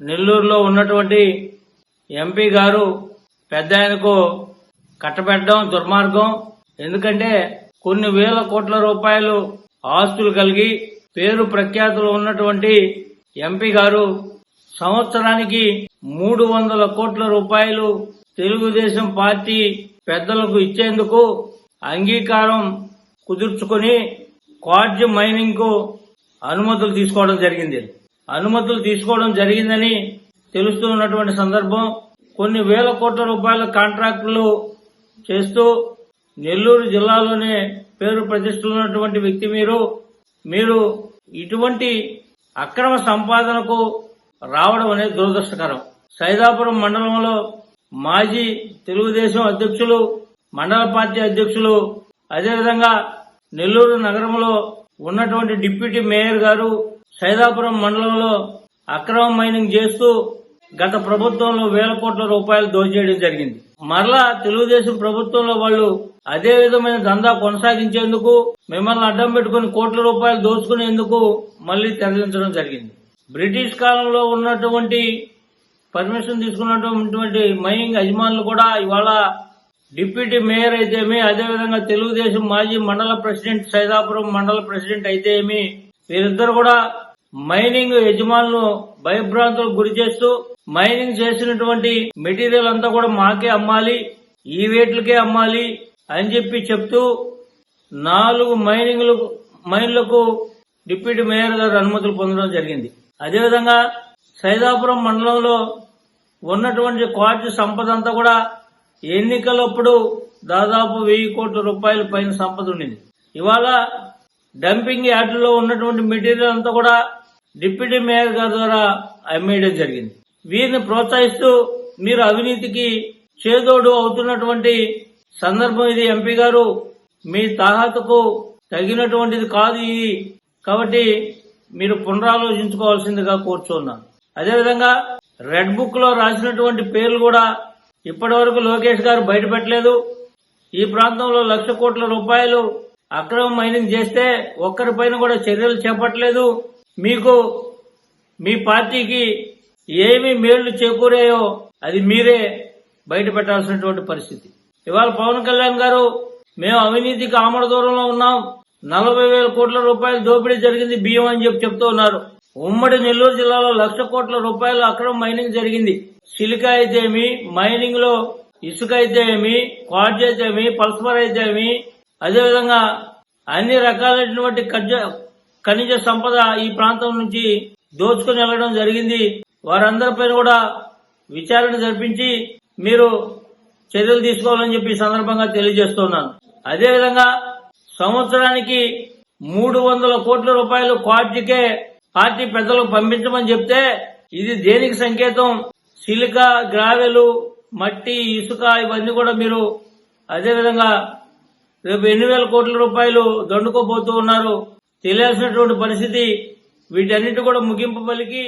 నెల్లూరులో ఉన్నటువంటి ఎంపీ గారు పెద్ద ఆయనకు కట్టబెట్టడం దుర్మార్గం. ఎందుకంటే కొన్ని వేల కోట్ల రూపాయలు ఆస్తులు కలిగి పేరు ప్రఖ్యాతులు ఉన్నటువంటి ఎంపీ గారు సంవత్సరానికి మూడు వందల కోట్ల రూపాయలు తెలుగుదేశం పార్టీ పెద్దలకు ఇచ్చేందుకు అంగీకారం కుదుర్చుకొని క్వార్జ్ మైనింగ్కు అనుమతులు తీసుకోవడం జరిగింది. అనుమతులు తీసుకోవడం జరిగిందని తెలుస్తూ ఉన్నటువంటి సందర్భం. కొన్ని వేల కోట్ల రూపాయల కాంట్రాక్టులు చేస్తూ నెల్లూరు జిల్లాలోనే పేరు ప్రతిష్టలు ఉన్నటువంటి వ్యక్తి మీరు. మీరు ఇటువంటి అక్రమ సంపాదనకు రావడం అనేది దురదృష్టకరం. సైదాపురం మండలంలో మాజీ తెలుగుదేశం అధ్యక్షులు మండల పార్టీ అధ్యక్షులు అదేవిధంగా నెల్లూరు నగరంలో ఉన్నటువంటి డిప్యూటీ మేయర్ గారు సైదాపురం మండలంలో అక్రమ మైనింగ్ చేస్తూ గత ప్రభుత్వంలో వేల కోట్ల రూపాయలు దోచేయడం జరిగింది. మరలా తెలుగుదేశం ప్రభుత్వంలో వాళ్ళు అదే విధమైన దందా కొనసాగించేందుకు మిమ్మల్ని అడ్డం పెట్టుకుని కోట్ల రూపాయలు దోచుకునేందుకు మళ్ళీ తరలించడం జరిగింది. బ్రిటిష్ కాలంలో ఉన్నటువంటి పర్మిషన్ తీసుకున్నటువంటి మైనింగ్ యజమానులు కూడా ఇవాళ డిప్యూటీ మేయర్ అయితేమి అదేవిధంగా తెలుగుదేశం మాజీ మండల ప్రెసిడెంట్ సైదాపురం మండల ప్రెసిడెంట్ అయితేమి వీరిద్దరు కూడా మైనింగ్ యజమానులు భయభ్రాంతులకు గురి చేస్తూ మైనింగ్ చేసినటువంటి మెటీరియల్ అంతా కూడా మాకే అమ్మాలి ఈ రేట్లకే అమ్మాలి అని చెప్పి చెప్తూ నాలుగు మైనింగ్లు మైన్లకు డిప్యూటీ మేయర్ గారు అనుమతులు పొందడం జరిగింది. అదేవిధంగా సైదాపురం మండలంలో ఉన్నటువంటి క్వార్జ్ సంపద అంతా కూడా ఎన్నికలప్పుడు దాదాపు వెయ్యి కోట్ల రూపాయల పైన సంపద ఉండింది. ఇవాళ డంపింగ్ యార్డులో ఉన్నటువంటి మెటీరియల్ అంతా కూడా డిప్యూటీ మేయర్ గారి ద్వారా అమ్మేయడం జరిగింది. వీరిని ప్రోత్సహిస్తూ మీరు అవినీతికి చేదోడు అవుతున్నటువంటి సందర్భం ఇది ఎంపీ గారు. మీ తాహతకు తగినటువంటిది కాదు ఇది. కాబట్టి మీరు పునరాలోచించుకోవాల్సిందిగా కోరుచున్నాను. అదేవిధంగా రెడ్ బుక్లో రాసినటువంటి పేర్లు కూడా ఇప్పటి వరకు లోకేష్ గారు బయటపెట్టలేదు. ఈ ప్రాంతంలో లక్ష కోట్ల రూపాయలు అక్రమ మైనింగ్ చేస్తే ఒక్కరిపైన కూడా చర్యలు చేపట్టలేదు. మీకు మీ పార్టీకి ఏమి మేళ్ళు చేకూరాయో అది మీరే బయట పెట్టాల్సినటువంటి పరిస్థితి. ఇవాళ పవన్ కళ్యాణ్ గారు మేము అవినీతికి ఆమడ దూరంలో ఉన్నాం. నలభై వేల కోట్ల రూపాయలు దోపిడీ జరిగింది బియ్యం అని చెప్పి చెప్తూ ఉన్నారు. ఉమ్మడి నెల్లూరు జిల్లాలో లక్ష కోట్ల రూపాయలు అక్రమ మైనింగ్ జరిగింది. సిలికా అయితేమి మైనింగ్లో ఇసుక అయితే ఏమి క్వార్జ్ అయితే ఏమి పల్స్పర్ అయితే ఏమి అదేవిధంగా అన్ని రకాలైనటువంటి ఖనిజ ఖనిజ సంపద ఈ ప్రాంతం నుంచి దోచుకుని వెళ్ళడం జరిగింది. వారందరిపైన కూడా విచారణ జరిపించి మీరు చర్యలు తీసుకోవాలని చెప్పి సందర్భంగా తెలియజేస్తున్నాను. అదేవిధంగా సంవత్సరానికి మూడు వందల కోట్ల రూపాయలు పార్టీకే పార్టీ పెద్దలకు పంపించమని చెప్తే ఇది దేనికి సంకేతం? సిలిక గ్రావెలు మట్టి ఇసుక ఇవన్నీ కూడా మీరు అదేవిధంగా రేపు ఎన్ని వేల కోట్ల రూపాయలు దండుకోబోతూ ఉన్నారు. తెలియాల్సినటువంటి పరిస్థితి వీటన్నిటి కూడా ముగింపు పలికి